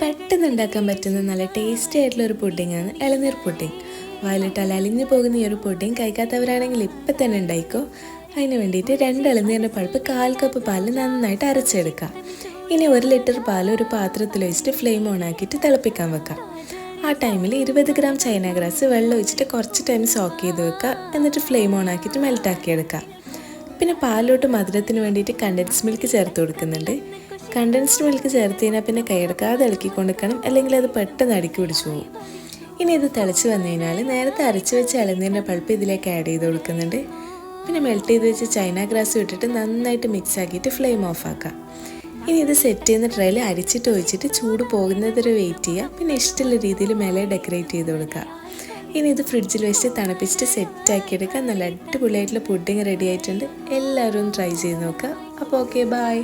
പെട്ടെന്ന് ഉണ്ടാക്കാൻ പറ്റുന്ന നല്ല ടേസ്റ്റി ആയിട്ടുള്ള ഒരു പുഡിങ്ങാണ് ഇളനീർ പുഡിങ് വയലിട്ടാൽ അലിഞ്ഞു പോകുന്ന ഈ ഒരു പുഡിങ് കഴിക്കാത്തവരാണെങ്കിൽ ഇപ്പം തന്നെ ഉണ്ടായിക്കോ. അതിന് വേണ്ടിയിട്ട് രണ്ട് ഇളനീരിന്റെ പഴുപ്പ് കാൽ കപ്പ് പാൽ നന്നായിട്ട് അരച്ചെടുക്കാം ഇനി ഒരു ലിറ്റർ പാൽ ഒരു പാത്രത്തിൽ വെച്ചിട്ട് ഫ്ലെയിം ഓൺ ആക്കിയിട്ട് തിളപ്പിക്കാൻ വെക്കാം ആ ടൈമിൽ ഇരുപത് ഗ്രാം ചൈന ഗ്രാസ് വെള്ളം ഒഴിച്ചിട്ട് കുറച്ച് ടൈം സോക്ക് ചെയ്ത് വെക്കുക. എന്നിട്ട് ഫ്ലെയിം ഓൺ ആക്കിയിട്ട് മെൽറ്റാക്കി എടുക്കുക. പിന്നെ പാലിലോട്ട് മധുരത്തിന് വേണ്ടിയിട്ട് കണ്ടൻസ് മിൽക്ക് ചേർത്ത് കൊടുക്കുന്നുണ്ട്. കണ്ടൻസ്ഡ് മിൽക്ക് ചേർത്ത് കഴിഞ്ഞാൽ പിന്നെ കയ്യെടുക്കാതെ ഇളക്കി കൊടുക്കണം അല്ലെങ്കിൽ അത് പെട്ടെന്ന് അടുക്കി പിടിച്ചു പോകും. ഇനി ഇത് തിളച്ച് വന്നു കഴിഞ്ഞാൽ നേരത്തെ അരച്ച് വെച്ച ഇളനീരിന്റെ പൾപ്പ് ഇതിലേക്ക് ആഡ് ചെയ്ത് കൊടുക്കുന്നുണ്ട്. പിന്നെ മെൽറ്റ് ചെയ്ത് വെച്ച് ചൈന ഗ്രാസ് ഇട്ടിട്ട് നന്നായിട്ട് മിക്സ് ആക്കിയിട്ട് ഫ്ലെയിം ഓഫ് ആക്കാം. ഇനി ഇത് സെറ്റ് ചെയ്യുന്ന ട്രേയിൽ അരിച്ചിട്ട് ഒഴിച്ചിട്ട് ചൂട് പോകുന്നത് വരെ വെയിറ്റ് ചെയ്യുക പിന്നെ ഇഷ്ടമുള്ള രീതിയിൽ മേലെ ഡെക്കറേറ്റ് ചെയ്ത് കൊടുക്കുക ഇനി ഇത് ഫ്രിഡ്ജിൽ വെച്ച് തണുപ്പിച്ചിട്ട് സെറ്റ് ആക്കിയെടുക്കുക നല്ല അടിപൊളിയായിട്ടുള്ള പുഡിങ് റെഡി ആയിട്ടുണ്ട്. എല്ലാവരും ട്രൈ ചെയ്ത് നോക്കുക. അപ്പോൾ ഓക്കെ ബായ്